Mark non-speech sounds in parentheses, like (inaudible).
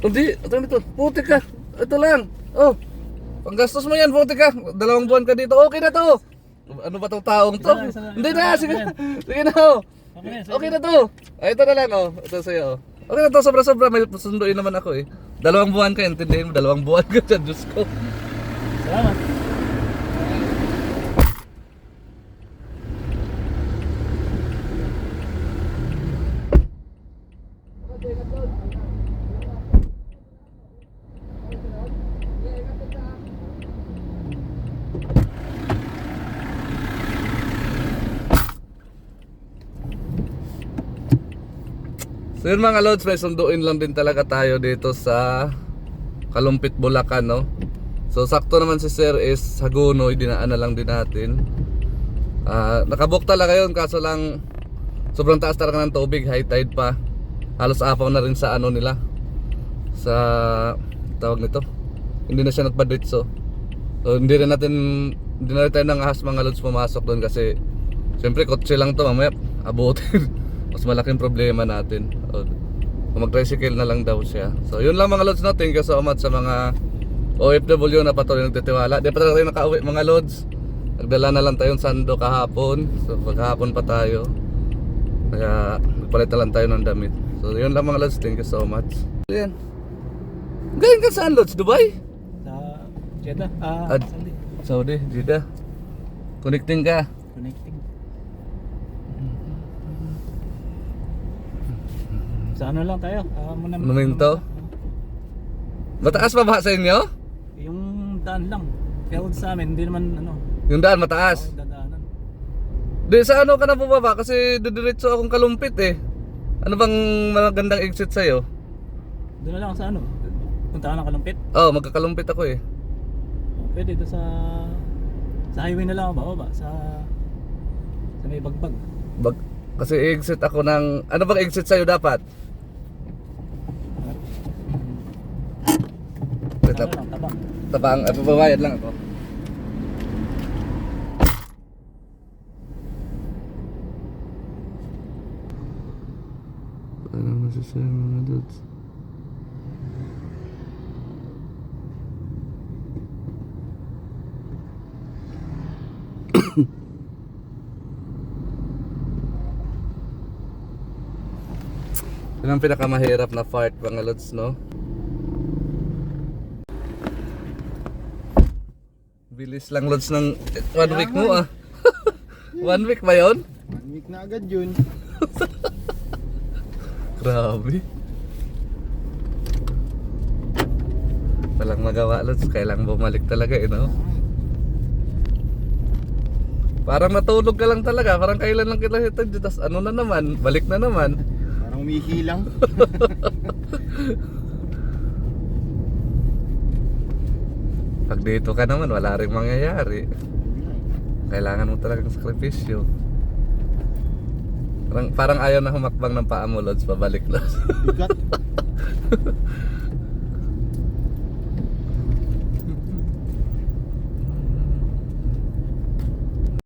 Hindi, ito nito. Puti ka. Ito lang. Oh. Panggastos mo yan, puti ka. Dalawang buwan ka dito. Okay na to. Ano ba tong taong to? Isa isa. Hindi na, sige. Na. Sige na. oh. Okay na, sige. Okay na to. Ay, ito na lang, oh. Ito sa'yo, oh. Okay na to, sobra-sobra. May susunduin naman ako, eh. Dalawang buwan ka, intindihin mo. Dalawang buwan ka dyan, (laughs) Diyos ko. Salamat. So yun mga lods, may sunduin lang din talaga tayo dito sa Kalumpit, Bulacan, no? So sakto naman si Sir is Hagunoy, dinaan na lang din natin. Ah, nakabook talaga yun, kaso lang sobrang taas talaga ng tubig, high tide pa. Halos apaw na rin sa ano nila. Sa tawag nito. Hindi na siya nagpadritso. So hindi rin natin hindi na rin tayo nang ahas mga lods pumasok doon kasi Siyempre kotse lang to mamaya abutin. (laughs) Mas malaking problema natin. O, Kung mag-tricycle na lang daw siya. So yun lang mga lods you so much sa mga OFW na patuloy nagtitiwala. Di pa talaga tayo nakauwi mga lods. Nagdala na lang tayong sando kahapon. So paghapon pa tayo. Kaya nagpalit na lang tayo ng damit. So yun lang mga lods. Thank you so much. Yan. Galing ka saan lods? Dubai? Jeddah. Ah, Ad- Saudi. Saudi, Jeddah. Connecting ka. Connecting. Sa ano lang tayo? Ah, muna, Monumento? Mataas pa ba sa inyo? Yung daan lang. Field sa amin, hindi naman ano. Yung daan mataas. Oh, dadaanan. Di sa ano ka na bumaba kasi didiretso akong kalumpit eh. Ano bang magandang exit sa'yo? Doon na lang sa ano. Punta ka ng kalumpit. Oh, magkakalumpit ako eh. Pwede doon sa sa highway na lang ako ba? Sa sa may bagbag. Bag, kasi exit ako ng... Ano bang exit sa'yo dapat? Wait Ano lang. lang, tabang. Tabang, at babayad lang ako. Ano masasabi mga dudes? (coughs) Yun ang pinakamahirap na part mga lods, no? Bilis lang lods ng one week mo ah. (laughs) one week ba yun? One week na agad yun. (laughs) Grabe. Walang magawa lods, kailangan bumalik talaga eh no? Parang natulog ka lang talaga, parang kailan lang kita hitad, tapos ano na naman, balik na naman. Parang umihi lang. (laughs) Pag dito ka naman, wala rin mangyayari. Kailangan mo talagang sakripisyo. Parang, parang ayaw na humakbang ng paa mo, Lods, pabalik, Lods. (laughs)